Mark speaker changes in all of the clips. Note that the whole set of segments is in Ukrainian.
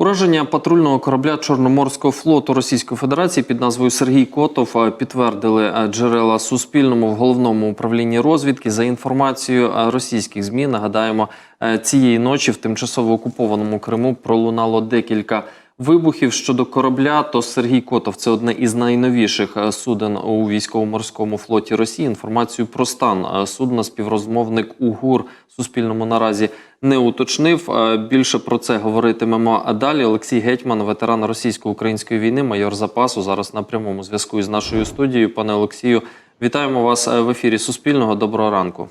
Speaker 1: Ураження патрульного корабля Чорноморського флоту Російської Федерації під назвою Сергій Котов е, підтвердили е, джерела Суспільному в головному управлінні розвідки. За інформацією е, російських змі, нагадаємо, цієї ночі в тимчасово окупованому Криму пролунало декілька вибухів щодо корабля. То Сергій Котов це одне із найновіших е, суден у військово-морському флоті Росії. Інформацію про стан е, судна співрозмовник УГУР Суспільному наразі не уточнив. Е, Більше про це говоритимемо далі. Олексій Гетьман, ветеран російсько-української війни, майор запасу. Зараз на прямому зв'язку із нашою студією. Пане Олексію, вітаємо вас в ефірі Суспільного. Доброго ранку.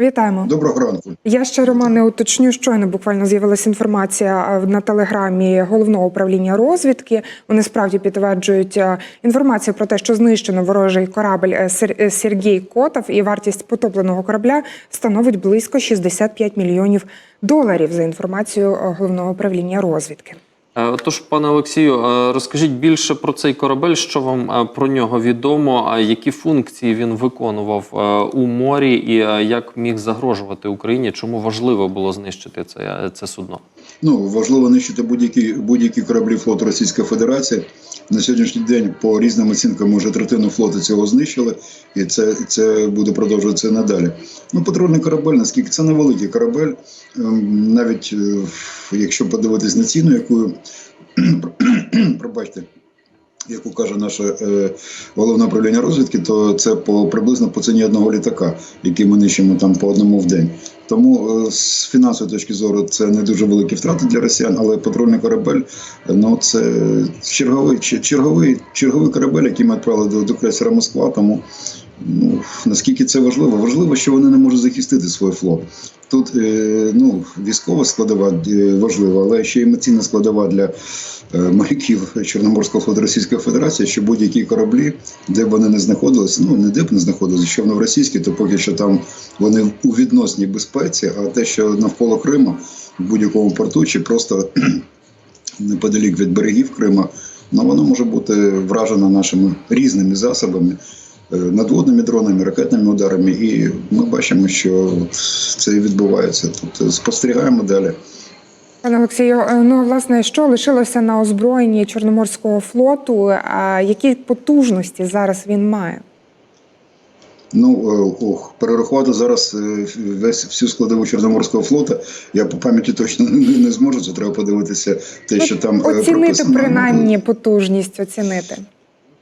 Speaker 2: Вітаємо.
Speaker 3: Доброго ранку.
Speaker 2: Я ще Романе уточню. Щойно буквально з'явилася інформація на телеграмі головного управління розвідки. Вони справді підтверджують інформацію про те, що знищено ворожий корабль е, е, Сергій Котов, і вартість потопленого корабля становить близько 65 мільйонів доларів за інформацією е, головного управління розвідки.
Speaker 1: Е, Тож, пане Олексію, е, розкажіть більше про цей корабель, що вам е, про нього відомо, які функції він виконував у морі і як міг загрожувати Україні? Чому важливо було знищити це, це судно?
Speaker 3: Ну важливо нищити будь-які будь-які кораблі флоту Російської Федерації. На сьогоднішній день по різним оцінкам вже третину флоту цього знищили, і це, це буде продовжуватися надалі. Ну, патрульний корабель, наскільки це невеликий корабель, ем, навіть якщо подивитись на ціну, яку пробачте, яку каже наше е, головне управління розвідки, то це по приблизно по ціні одного літака, який ми нищимо там по одному в день. Тому е, з фінансової точки зору це не дуже великі втрати для росіян, але патрульний корабель ну це черговий черговий черговий корабель, який ми відправили до, до крейсера Москва. Тому ну наскільки це важливо? Важливо, що вони не можуть захистити свій флот. Тут е, ну, військова складова е, важлива, але ще емоційна складова для е, моряків Чорноморського флоту Російської Федерації, що будь-які кораблі, де б вони не знаходилися, ну не де б не знаходилися, що вони в російській, то поки що там вони у відносній безпеці, а те, що навколо Криму, в будь-якому порту, чи просто неподалік від берегів Крима, ну воно може бути вражено нашими різними засобами. Е, Надводними дронами, ракетними ударами, і ми бачимо, що це відбувається. Тут е, спостерігаємо далі.
Speaker 2: Пане Олексію, е, ну власне, що лишилося на озброєнні Чорноморського флоту? А які потужності зараз він має?
Speaker 3: Ну ох, перерахувати зараз весь всю складову Чорноморського флоту. Я по пам'яті точно не, не зможу. Це треба подивитися те, що там
Speaker 2: оцінити
Speaker 3: прописано.
Speaker 2: принаймні потужність, оцінити.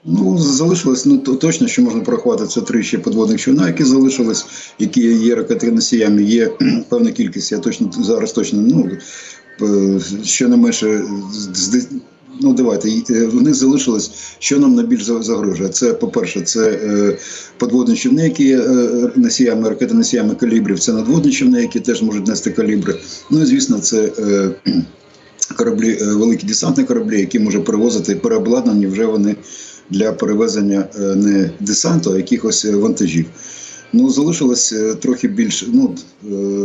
Speaker 3: Ну, залишилось ну то- точно, що можна порахувати це три ще підводних човна, які залишились, які є ракетоносіями. Є певна кількість. Я точно зараз точно ну е, що не менше Ну, давайте е, вони залишились. Що нам найбільш загрожує? Це, по-перше, це е, подводні човни, які є е, носіями, ракетоносіями калібрів. Це надводні човни, які теж можуть нести калібри. Ну і звісно, це е, кораблі, великі десантні кораблі, які може перевозити переобладнані вже вони для перевезення е, не десанту, а якихось е, вантажів. Ну, залишилось е, трохи більше, ну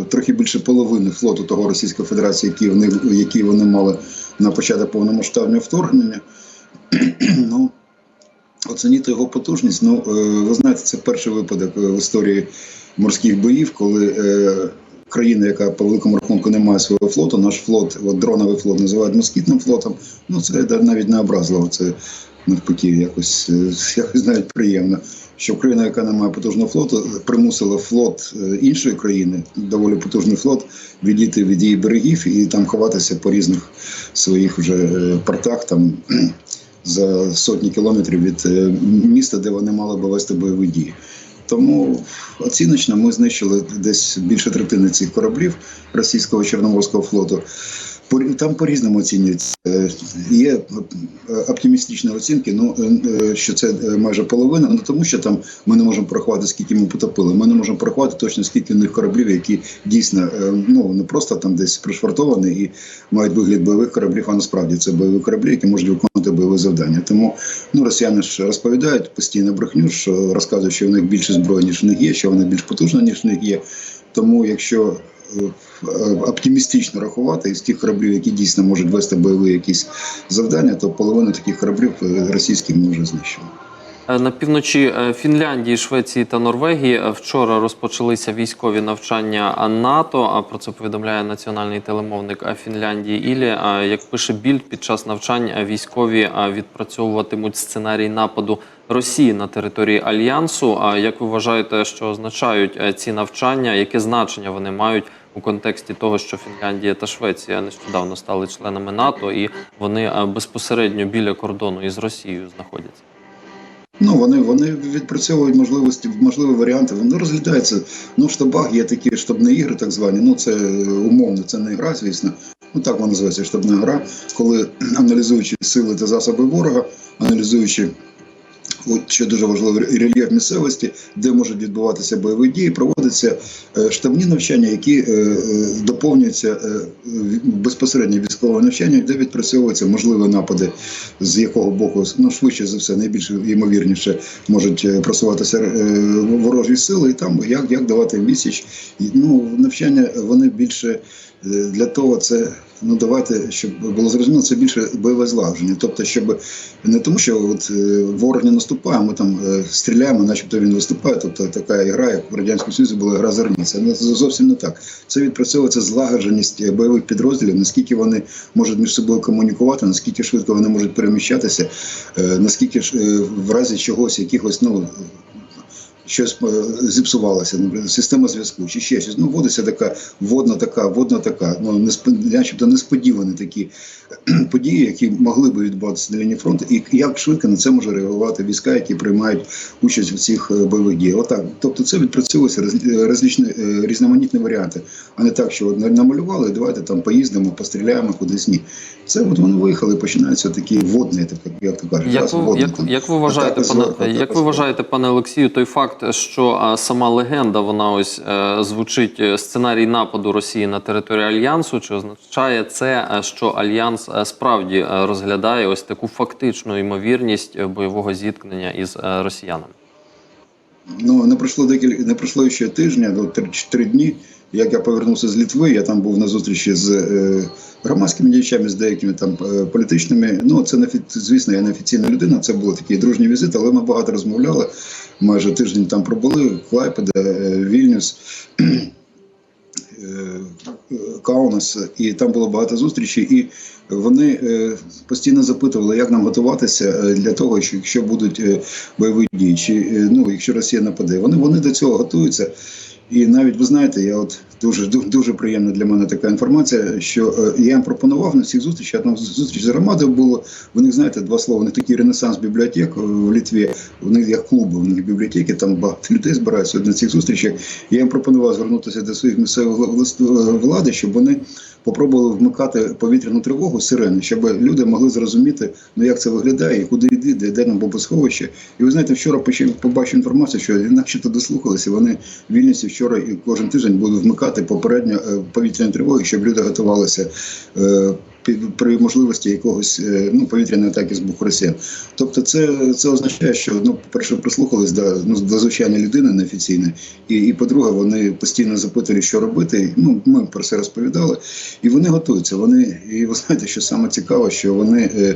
Speaker 3: трохи більше половини флоту того Російської Федерації, які вони, які вони мали на початок повномасштабного вторгнення. ну, оцінити його потужність. Ну, ви знаєте, це перший випадок в історії морських боїв, коли країна, яка по великому рахунку не має свого флоту, наш флот, от дроновий флот називають москітним флотом. Ну, це навіть не образливо. Це навпаки, якось, е, якось навіть приємно. Що країна, яка не має потужного флоту, примусила флот е, іншої країни, доволі потужний флот, відійти від її берегів і там ховатися по різних своїх вже е, портах, там за сотні кілометрів від міста, де вони мали би вести бойові дії. Тому оціночно ми знищили десь більше третини цих кораблів російського чорноморського флоту. По- Там по-різному оцінюється. Е, Є е, оптимістичні оцінки, ну е, що це е, майже половина, ну тому що там ми не можемо порахувати, скільки ми потопили. Ми не можемо порахувати точно, скільки в них кораблів, які дійсно е, ну не просто там десь пришвартовані і мають вигляд бойових кораблів, а насправді це бойові кораблі, які можуть виконувати бойове завдання. Тому ну росіяни ж розповідають постійно брехню, що розказують, що в них більше зброї, ніж в них є, що вони більш потужні, ніж в них є. Тому якщо е, е, оптимістично рахувати із тих кораблів, які дійсно можуть вести бойові якісь завдання, то половину таких кораблів е, російських ми вже.
Speaker 1: Е, На півночі е, Фінляндії, Швеції та Норвегії е, вчора розпочалися військові навчання НАТО. А про це повідомляє національний телемовник е, Фінляндії Ілі. Як пише Більд, під час навчань е, військові е, відпрацьовуватимуть сценарій нападу Росії на території альянсу. А як ви вважаєте, що означають е, ці навчання? Яке значення вони мають у контексті того, що Фінляндія та Швеція нещодавно стали членами НАТО, і вони е, безпосередньо біля кордону із Росією знаходяться?
Speaker 3: Ну, вони, вони відпрацьовують можливості, можливі варіанти. Вони розглядаються. Ну, в штабах є такі штабні ігри, так звані. Ну, це е, умовно, це не гра, звісно. Ну так вона називається штабна гра, коли аналізуючи сили та засоби ворога, аналізуючи. От що дуже важливо, рельєф місцевості, де можуть відбуватися бойові дії, проводяться е, штабні навчання, які е, е, доповнюються безпосередньо військове навчання, де відпрацьовуються можливі напади, з якого боку ну швидше за все, найбільш ймовірніше можуть просуватися ворожі сили, і там як, як давати відсіч. Ну навчання вони більше для того, це ну давайте, щоб було зрозуміло, це більше бойове злагодження. Тобто, щоб не тому, що от е, ворог не наступає, ми там е, стріляємо, начебто він виступає. Тобто така гра, як в радянському Союзі була гра зерниця. Це зовсім не так. Це відпрацьовується злагодженість е, бойових підрозділів, наскільки вони можуть між собою комунікувати, наскільки швидко вони можуть переміщатися, наскільки ж в разі чогось, якихось ну. Щось е, зіпсувалося, наприклад, система зв'язку чи ще щось. Ну, вводиться така водна така, водна така, ну несп- начебто несподівані такі події, які могли би відбуватися на лінії фронту, і як швидко на це може реагувати війська, які приймають участь в цих е, бойових діях. Отак. Тобто це е, розлічні е, різноманітні варіанти, а не так, що на- намалювали, давайте там поїздимо, постріляємо кудись. Ні. Це от вони виїхали, починаються такі водні, так як то кажуть,
Speaker 1: Як ви, як,
Speaker 3: там,
Speaker 1: як ви вважаєте, пане
Speaker 3: зверху,
Speaker 1: як ви вважаєте, пане Олексію, той факт, що а, сама легенда, вона ось е, звучить е, сценарій нападу Росії на територію альянсу? Чи означає це, е, що альянс е, справді розглядає ось таку фактичну ймовірність бойового зіткнення із росіянами?
Speaker 3: Ну не пройшло декілька, не пройшло ще тижня, ну, три, три дні. Як я повернувся з Літви, я там був на зустрічі з е, громадськими діячами, з деякими там е, політичними. Ну це не звісно, я не офіційна людина. Це був такий дружній візит, але ми багато розмовляли. Майже тиждень там пробули. Клайпеда, е, Вільнюс. Каунас, і там було багато зустрічей, і вони постійно запитували, як нам готуватися для того, що якщо будуть бойові дії, чи ну якщо Росія нападе, вони вони до цього готуються. І навіть ви знаєте, я от дуже ду- дуже приємна для мене така інформація, що е, я їм пропонував на всіх зустрічах. Там зустріч з громадою було. Них знаєте, два слова. Них такий ренесанс бібліотек е, в Літві. Них як клуби, у них бібліотеки, там багато людей збираються на цих зустрічах. Я їм пропонував звернутися до своїх місцевих вла- влади, щоб вони попробували вмикати повітряну тривогу сирени, щоб люди могли зрозуміти, ну як це виглядає, і куди йти, де, де нам бомбосховище. І ви знаєте, вчора почав побачив інформацію, що начебто дослухалися. Вони в Вільнюсі вчора і кожен тиждень будуть вмикати попередньо е, повітряні тривоги, щоб люди готувалися. е, При можливості якогось е, ну повітряної атаки з боку росіян. Тобто, це, це означає, що ну, по-перше, прислухались до, ну, до звичайної людини неофіційної, і, і по-друге, вони постійно запитували, що робити. Ну, ми про це розповідали, і вони готуються. Вони, і ви знаєте, що саме цікаво, що вони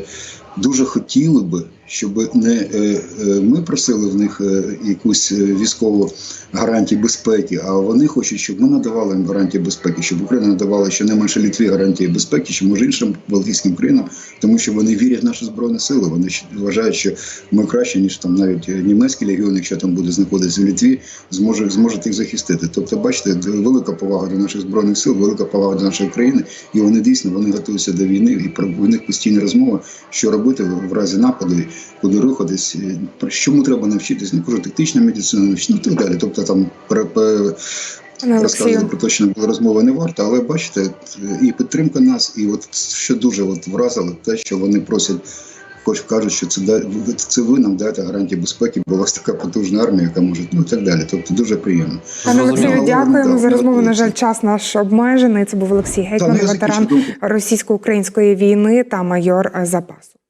Speaker 3: дуже хотіли би, щоб не е, е, ми просили в них е, якусь військову гарантію безпеки, а вони хочуть, щоб ми надавали їм гарантії безпеки, щоб Україна надавала щонайменше Літві гарантії безпеки, чи може іншим Балтійським країнам, тому що вони вірять в наші збройні сили. Вони вважають, що ми краще, ніж там навіть німецький легіон, якщо там буде знаходитися в Літві, зможе зможуть їх захистити. Тобто, бачите, велика повага до наших збройних сил, велика повага до нашої країни, і вони дійсно вони готуються до війни, і про них постійні розмови, що робити в разі нападу, куди рухатись, про чому треба навчитись. Ну кажу, тактична медицина, ну так далі. Тобто там розказувати про те, що не було розмови не варто, але бачите, і підтримка нас, і от що дуже от вразило, те, що вони просять. Хоч кажуть, що це да- це ви нам даєте гарантії безпеки, бо у вас така потужна армія, яка може ну і так далі. Тобто дуже приємно.
Speaker 2: пане Олексію, дякуємо за розмову. На жаль, час наш обмежений. Це був Олексій
Speaker 3: Та,
Speaker 2: Гетьман,
Speaker 3: ну, я
Speaker 2: ветеран російсько-української війни та майор запасу.